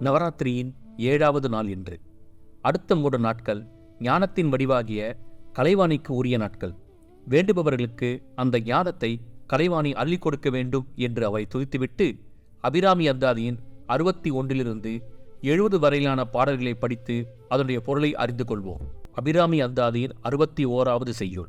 நவராத்திரியின் ஏழாவது நாள் இன்று அடுத்த மூன்று நாட்கள் ஞானத்தின் வடிவாகிய கலைவாணிக்கு உரிய நாட்கள். வேண்டுபவர்களுக்கு அந்த ஞானத்தை கலைவாணி அள்ளி கொடுக்க வேண்டும் என்று அவை துதித்துவிட்டு அபிராமி அந்தாதியின் அறுபத்தி ஒன்றிலிருந்து எழுபது வரையிலான பாடல்களை படித்து அதனுடைய பொருளை அறிந்து கொள்வோம். அபிராமி அந்தாதியின் அறுபத்தி ஓராவது செய்யுள்.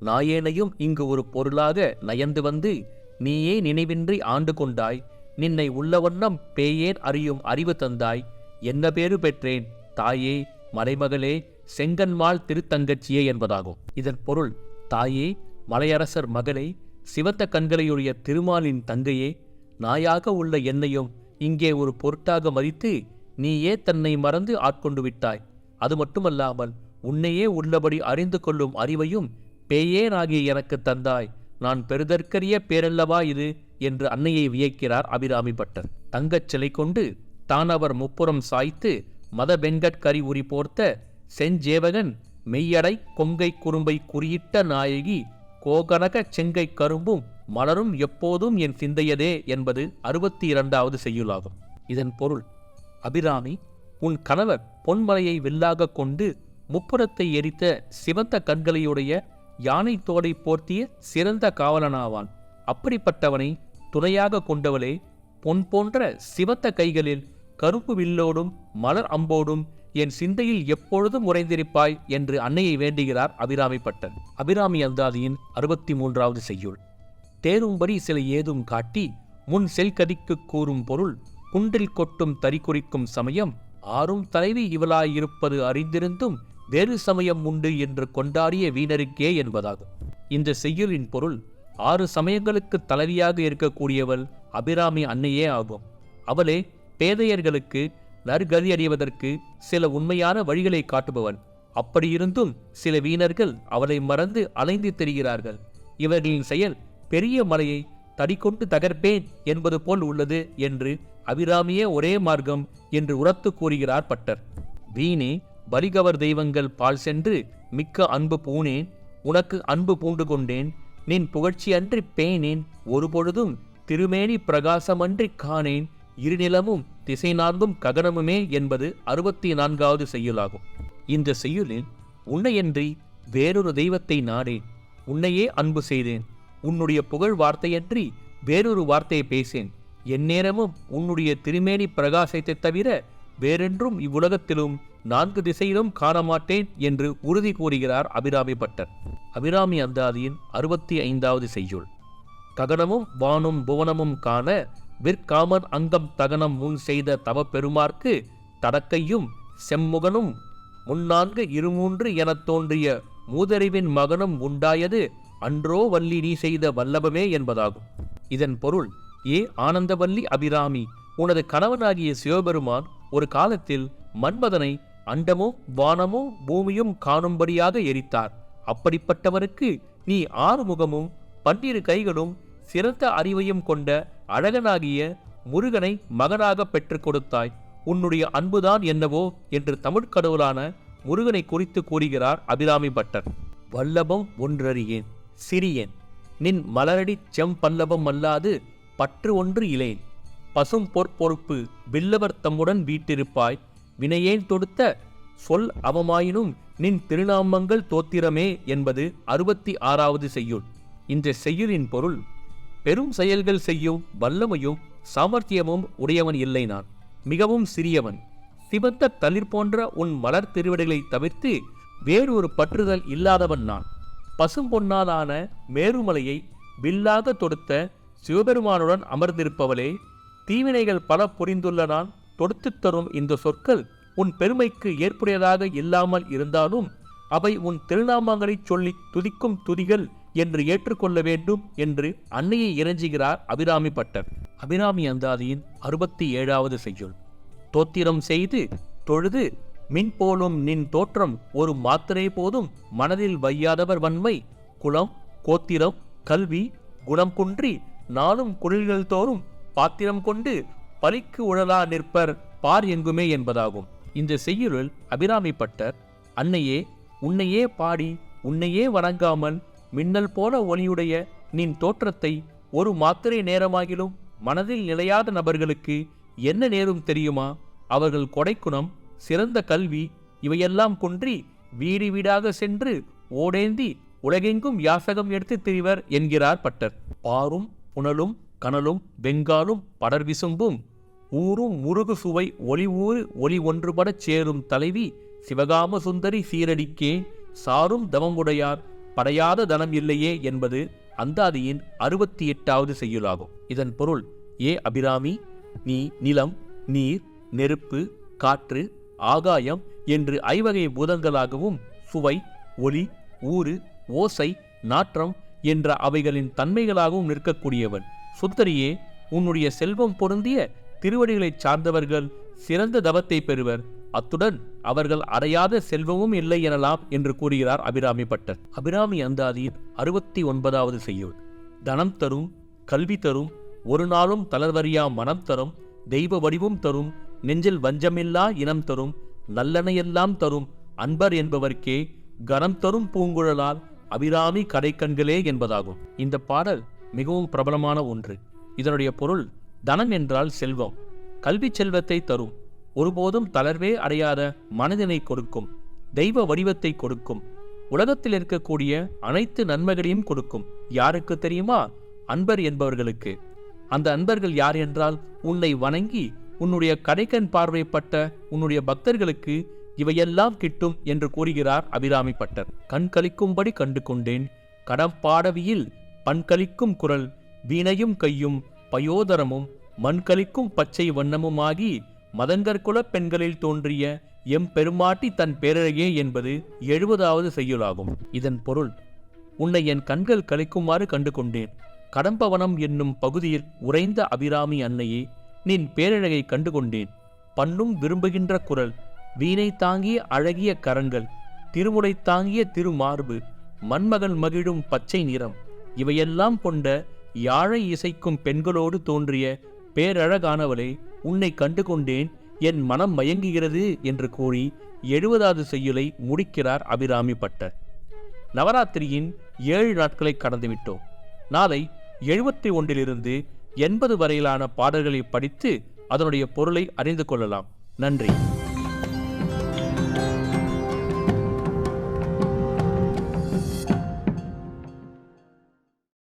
நாயேனையும் இங்கு ஒரு பொருளாக நயந்து வந்து நீயே நினைவின்றி ஆண்டு கொண்டாய் நின்னை உள்ளவண்ணம் பேயேன் அறியும் அறிவு தந்தாய். என்ன பேரு பெற்றேன்? தாயே மலைமகளே செங்கன்மாள் திருத்தங்கச்சியே என்பதாகும். இதன் பொருள் தாயே மலையரசர் மகளே சிவத்த கண்களையுடைய திருமாலின் தங்கையே நாயாக உள்ள என்னையும் இங்கே ஒரு பொருட்டாக மதித்து நீயே தன்னை மறந்து ஆட்கொண்டு விட்டாய். அது மட்டுமல்லாமல் உன்னையே உள்ளபடி அறிந்து கொள்ளும் அறிவையும் பேயேனாகி எனக்கு தந்தாய். நான் பெறுதற்கரிய பேரல்லவா இது. என்று அன்னையை வியக்கிறார் அபிராமி பட்டர். தங்கச் சிலை கொண்டு தான் அவர் முப்புறம் சாய்த்து மத வெங்கட்கரி உரி போர்த்த செஞ்சேவகன் மெய்யடை கொங்கை குறும்பை குறியிட்ட நாயகி கோகனக செங்கை கரும்பும் மலரும் எப்போதும் என் சிந்தையதே என்பது அறுபத்தி இரண்டாவது செய்யுளாகும். இதன் பொருள் அபிராமி உன் கணவர் பொன்மலையை வில்லாகக் கொண்டு முப்புறத்தை எரித்த சிவந்த கண்களையுடைய யானை தோடை போர்த்திய சிறந்த காவலனாவான். அப்படிப்பட்டவனை துணையாக கொண்டவளே பொன் போன்ற சிவத்த கைகளில் கருப்பு வில்லோடும் மலர் அம்போடும் என் சிந்தையில் எப்பொழுதும் உறைந்திருப்பாய் என்று அன்னையை வேண்டுகிறார் அபிராமி பட்டன் அபிராமி அந்தாதியின் அறுபத்தி மூன்றாவது செய்யுள். தேரும்படி சில ஏதும் காட்டி முன் செல்கதிக்கு கூறும் பொருள் குன்றில் கொட்டும் தறி குறிக்கும் சமயம் ஆறும் தலைவி இவளாயிருப்பது அறிந்திருந்தும் வேறு சமயம் உண்டு என்று கொண்டாடிய வீணருக்கே என்பதாகும். இந்த செய்யுளின் பொருள் ஆறு சமயங்களுக்கு தலைவியாக இருக்கக்கூடியவள் அபிராமி அன்னையே ஆகும். அவளே பேதையர்களுக்கு நற்கதி அடைவதற்கு சில உண்மையான வழிகளை காட்டுபவள். அப்படியிருந்தும் சில வீணர்கள் அவளை மறந்து அலைந்து தெரிகிறார்கள். இவர்களின் செயல் பெரிய மலையை தடிக்கொண்டு தகர்ப்பேன் என்பது போல் உள்ளது என்று அபிராமியே ஒரே மார்க்கம் என்று உரத்து கூறுகிறார் பட்டர். வீணே பலிகவர் தெய்வங்கள் பால் சென்று மிக்க அன்பு பூனேன் உனக்கு அன்பு பூண்டு கொண்டேன் நின் புகழ்ச்சியன்றி பேனேன் ஒருபொழுதும் திருமேனி பிரகாசமன்றி காணேன். இருநிலமும் திசை நான்கும் ககனமுமே என்பது அறுபத்தி நான்காவது செய்யுளாகும். இந்த செய்யுளில் உன்னையன்றி வேறொரு தெய்வத்தை நாடேன். உன்னையே அன்பு செய்தேன். உன்னுடைய புகழ் வார்த்தையன்றி வேறொரு வார்த்தையை பேசேன். எந்நேரமும் உன்னுடைய திருமேனி பிரகாசத்தை தவிர வேறென்றும் இவ்வுலகத்திலும் நான்கு திசையிலும் காணமாட்டேன் என்று உறுதி கூறுகிறார் அபிராமி பட்டர். அபிராமி அந்தாதியின் அறுபத்தி ஐந்தாவது செய்யுள். ககனமும் வானும் புவனமும் காண விற்காமன் அங்கம் தகனம் முன் செய்த தவப்பெருமார்க்கு தடக்கையும் செம்முகனும் முன்னான்கு இருமூன்று எனத் தோன்றிய மூதறிவின் மகனும் உண்டாயது அன்றோ வள்ளி நீ செய்த வல்லபமே என்பதாகும். இதன் பொருள் ஏ ஆனந்தவல்லி அபிராமி உனது கணவனாகிய சிவபெருமான் ஒரு காலத்தில் மன்மதனை அண்டமும் வானமும் பூமியும் காணும்படியாக எரித்தார். அப்படிப்பட்டவருக்கு நீ ஆறுமுகமும் பன்னிரு கைகளும் சிறந்த அறிவையும் கொண்ட அழகனாகிய முருகனை மகனாக பெற்றுக் கொடுத்தாய். உன்னுடைய அன்புதான் என்னவோ என்று தமிழ்க் கடவுளான முருகனை குறித்து கூறுகிறார் அபிராமி பட்டர். வல்லபம் ஒன்றறியேன் சிறியேன். நின் மலரடி செம்பல்லபம் அல்லாது பற்று ஒன்று இலேன். பசும் பொற்பொறுப்பு வில்லவர் தம்முடன் வீட்டிருப்பாய். வினையேன் தொடுத்த சொல் அவமாயினும் நின் திருநாமங்கள் தோத்திரமே என்பது அறுபத்தி ஆறாவது செய்யுள். இந்த செய்யுளின் பொருள் பெரும் செயல்கள் செய்யும் வல்லமையும் சாமர்த்தியமும் உடையவன் இல்லை நான் மிகவும் சிறியவன் சிவந்த தளிர் போன்ற உன் மலர் திருவிடைகளை தவிர்த்து வேறொரு பற்றுதல் இல்லாதவன் நான். பசும் பொன்னாலான மேருமலையை வில்லாக தொடுத்த சிவபெருமானுடன் அமர்ந்திருப்பவளே தீவினைகள் பல புரிந்துள்ள நான் தொடுத்துத் தரும் இந்த சொற்கள் உன் பெருமைக்கு ஏற்புடையதாக இல்லாமல் இருந்தாலும் அவை உன் திருநாமங்களை சொல்லி துதிக்கும் துதிகள் என்று ஏற்றுக்கொள்ள வேண்டும் என்று அன்னையை இறைஞ்சுகிறார் அபிராமி பட்டர். அபிராமி அந்தாதியின் அறுபத்தி ஏழாவது செய்யுள். தோத்திரம் செய்து தொழுது மின் போலும் நின் தோற்றம் ஒரு மாத்திரை போதும் மனதில் வையாதவர் வன்மை குலம் கோத்திரம் கல்வி குணம் குன்றி நாளும் குளிர்கள் தோறும் பாத்திரம் கொண்டு பலிக்கு உழலா நிற்பர் பார் எங்குமே என்பதாகும். இந்த செய்யுளில் அபிராமி பட்டர் அன்னையே உன்னையே பாடி உன்னையே வணங்காமல் மின்னல் போல ஒளியுடைய நின் தோற்றத்தை ஒரு மாத்திரை நேரமாகிலும் மனதில் நிலையாத நபர்களுக்கு என்ன நேரும் தெரியுமா? அவர்கள் கொடைக்குணம் சிறந்த கல்வி இவையெல்லாம் குன்றி வீடு வீடாக சென்று ஓடேந்தி உலகெங்கும் யாசகம் எடுத்து திரிவர் என்கிறார் பட்டர். பாரும் புனலும் கனலும் வெங்காலும் படர் விசும்பும் ஊரும் முருகு சுவை ஒளி ஊறு ஒளி ஒன்றுபடச் சேரும் தலைவி சிவகாம சுந்தரி சீரடிக்கே சாரும் தவங்குடையார் படையாத தனம் இல்லையே என்பது அந்தாதியின் அறுபத்தி எட்டாவது செய்யுளாகும். இதன் பொருள் ஏ அபிராமி நீ நிலம் நீர் நெருப்பு காற்று ஆகாயம் என்று ஐவகை பூதங்களாகவும் சுவை ஒளி ஊறு ஓசை நாற்றம் என்ற அவைகளின் தன்மைகளாகவும் நிற்கக்கூடியவன். சுந்தரியே உன்னுடைய செல்வம் பொருந்திய திருவடிகளைச் சார்ந்தவர்கள் சிறந்த தவத்தை பெறுவர். அத்துடன் அவர்கள் அடையாத செல்வமும் இல்லை எனலாம் என்று கூறுகிறார் அபிராமி பட்டர். அபிராமி அந்தாதியின் அறுபத்தி ஒன்பதாவது செய்யுள். தனம் தரும் கல்வி தரும் ஒரு நாளும் தளர்வறியா மனம் தரும் தெய்வ வடிவும் தரும் நெஞ்சில் வஞ்சமில்லா இனம் தரும் நல்லனையெல்லாம் தரும் அன்பர் என்பவர்க்கே கனம் தரும் பூங்குழலால் அபிராமி கடைக்கண்களே என்பதாகும். இந்த பாடல் மிகவும் பிரபலமான ஒன்று. இதனுடைய பொருள் தனம் என்றால் செல்வம் கல்வி செல்வத்தை தரும். ஒருபோதும் தளர்வே அடையாத மனதினை கொடுக்கும் தெய்வ வடிவத்தை கொடுக்கும். உலகத்தில் இருக்கக்கூடிய அனைத்து நன்மைகளையும் கொடுக்கும். யாருக்கு தெரியுமா? அன்பர் என்பவர்களுக்கு. அந்த அன்பர்கள் யார் என்றால் உன்னை வணங்கி உன்னுடைய கடைக்கண் பார்வைப்பட்ட உன்னுடைய பக்தர்களுக்கு இவையெல்லாம் கிட்டும் என்று கூறுகிறார் அபிராமி பட்டர். கண் கலிக்கும்படி கண்டு கொண்டேன் கடம்பாடவியில் பண்களிக்கும் குரல் வீணையும் கையும் பயோதரமும் மண்கலிக்கும் பச்சை வண்ணமுமாகி மதங்கற்குலப் பெண்களில் தோன்றிய எம் பெருமாட்டி தன் பேரழகே என்பது எழுபதாவது செய்யுளாகும். இதன் பொருள் உன்னை என் கண்கள் கழிக்குமாறு கண்டு கொண்டேன் கடம்பவனம் என்னும் பகுதியில் உறைந்த அபிராமி அன்னையே நின் பேரழகை கண்டு கொண்டேன் பண்ணும் விரும்புகின்ற குரல் வீணை தாங்கிய அழகிய கரங்கள் திருமுலை தாங்கிய திருமார்பு மண்மகன் மகிழும் பச்சை நிறம் இவையெல்லாம் கொண்ட யாழை இசைக்கும் பெண்களோடு தோன்றிய பேரழகானவளே உன்னை கண்டு கொண்டேன் என் மனம் மயங்குகிறது என்று கூறி எழுபதாவது செய்யுளை முடிக்கிறார் அபிராமி பட்டர். நவராத்திரியின் ஏழு நாட்களை கடந்துவிட்டோம் நாளை எழுபத்தி ஒன்றிலிருந்து எண்பது வரையிலான பாடல்களை படித்து அதனுடைய பொருளை அறிந்து கொள்ளலாம். நன்றி.